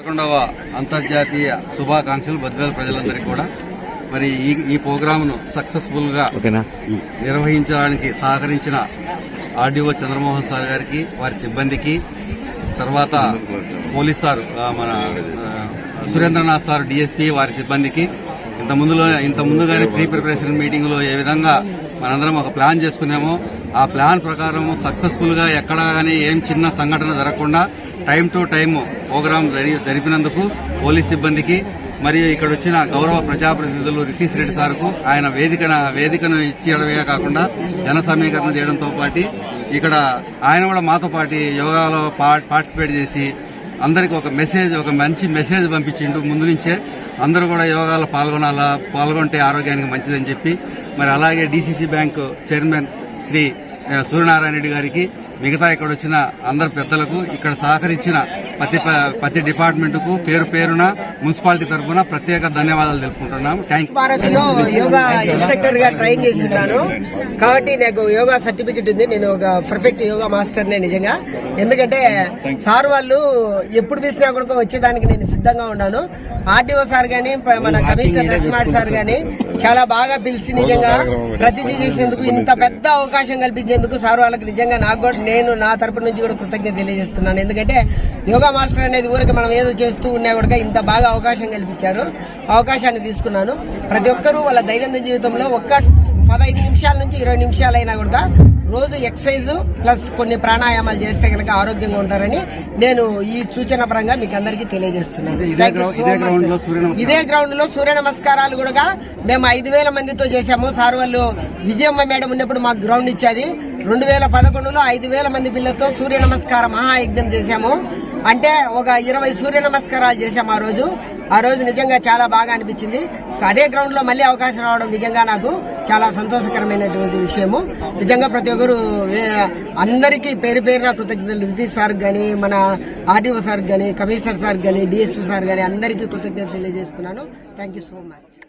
పదకొండవ అంతర్జాతీయ శుభాకాంక్షలు బద్వేల ప్రజలందరికీ కూడా. మరి ఈ ఈ ప్రోగ్రామ్ను సక్సెస్ఫుల్గా ఓకేనా? నిర్వహించడానికి సహకరించిన ఆర్డీఓ చంద్రమోహన్ సార్ గారికి వారి సిబ్బందికి తర్వాత పోలీస్ సార్ మన సురేంద్రనాథ్ సార్ డిఎస్పీ వారి సిబ్బందికి ఇంత ముందులో ఇంత ముందుగానే ప్రీ ప్రిపరేషన్ మీటింగ్లో ఏ విధంగా మనందరం ఒక ప్లాన్ చేసుకున్నామో ఆ ప్లాన్ ప్రకారం సక్సెస్ఫుల్గా ఎక్కడా కానీ ఏం చిన్న సంఘటన జరగకుండా టైం టు టైం ప్రోగ్రాం జరి- జరిపినందుకు పోలీస్ సిబ్బందికి మరియు ఇక్కడ వచ్చిన గౌరవ ప్రజాప్రతినిధులు రితీష్ రెడ్డి సార్కు ఆయన వేదికన వేదికను ఇచ్చేయడమే కాకుండా జన సమీకరణ చేయడంతో పాటు ఇక్కడ ఆయన కూడా మాతో పాటు యోగాలో పార్టిసిపేట్ చేసి అందరికి ఒక మెసేజ్ ఒక మంచి మెసేజ్ పంపించిండు. ముందు నుంచే అందరూ కూడా యోగాలో పాల్గొనాలా పాల్గొంటే ఆరోగ్యానికి మంచిదని చెప్పి మరి అలాగే DCC bank chairman Shri Suryanarayana Reddy గారికి మిగతా ఇక్కడ వచ్చిన అందరు పెద్దలకు ఇక్కడ సహకరించిన ప్రతి ప్రతి డిపార్ట్మెంట్కు పేరు పేరున మున్సిపాలిటీ తరఫున ప్రత్యేక ధన్యవాదాలు తెలుపుకుంటున్నాం. థ్యాంక్ భారత్లో యోగా ఇన్స్ట్రక్టర్గా ట్రైన్ చేస్తున్నాను. కాబట్టి నాకు యోగా సర్టిఫికెట్ ఉంది. నేను ఒక పర్ఫెక్ట్ యోగా మాస్టర్ నే నిజంగా. ఎందుకంటే సార్ వాళ్ళు ఎప్పుడు పిలిచినా కూడా వచ్చేదానికి నేను సిద్ధంగా ఉన్నాను. ఆర్టీఓ సార్ గాని మన కమిషనర్ నరసింహాడి సార్ గాని చాలా బాగా పిలిచి నిజంగా ప్రతిదీ చేసినందుకు ఇంత పెద్ద అవకాశం ఎందుకు సార్ వాళ్ళకి నిజంగా నాకు కూడా నేను నా తరపు నుంచి కూడా కృతజ్ఞత తెలియజేస్తున్నాను. ఎందుకంటే యోగా మాస్టర్ అనేది ఊరికి మనం ఏదో చేస్తూ ఉన్నా కూడా ఇంత బాగా అవకాశం కల్పించారు. అవకాశాన్ని తీసుకున్నాను. ప్రతి ఒక్కరూ వాళ్ళ దైనందిన జీవితంలో ఒక్క పదహైదు నిమిషాల నుంచి ఇరవై నిమిషాలైనా కూడా రోజు ఎక్సర్సైజ్ ప్లస్ కొన్ని ప్రాణాయామాలు చేస్తే కనుక ఆరోగ్యంగా ఉంటారని నేను ఈ సూచన పరంగా మీకు అందరికీ తెలియజేస్తున్నాను. ఇదే గ్రౌండ్లో సూర్య నమస్కారాలు కూడా మేము ఐదు వేల మందితో చేశాము. సార్ వాళ్ళు విజయమ్మ మేడం ఉన్నప్పుడు మాకు గ్రౌండ్ ఇచ్చేది. రెండు వేల పదకొండులో ఐదు వేల మంది పిల్లలతో సూర్య నమస్కార మహాయజ్ఞం చేశాము. అంటే ఒక ఇరవై సూర్య నమస్కారాలు చేశాము ఆ రోజు. ఆ రోజు నిజంగా చాలా బాగా అనిపించింది. అదే గ్రౌండ్లో మళ్ళీ అవకాశం రావడం నిజంగా నాకు చాలా సంతోషకరమైనటువంటి విషయము. నిజంగా ప్రతి ఒక్కరు అందరికీ పేరు పేరున కృతజ్ఞతలు. నితీష్ సార్ గాని మన ఆర్డీఓ సార్ గాని కమిషనర్ సార్ గాని డిఎస్పీ సార్ గాని అందరికీ కృతజ్ఞతలు తెలియజేస్తున్నాను. Thank you so much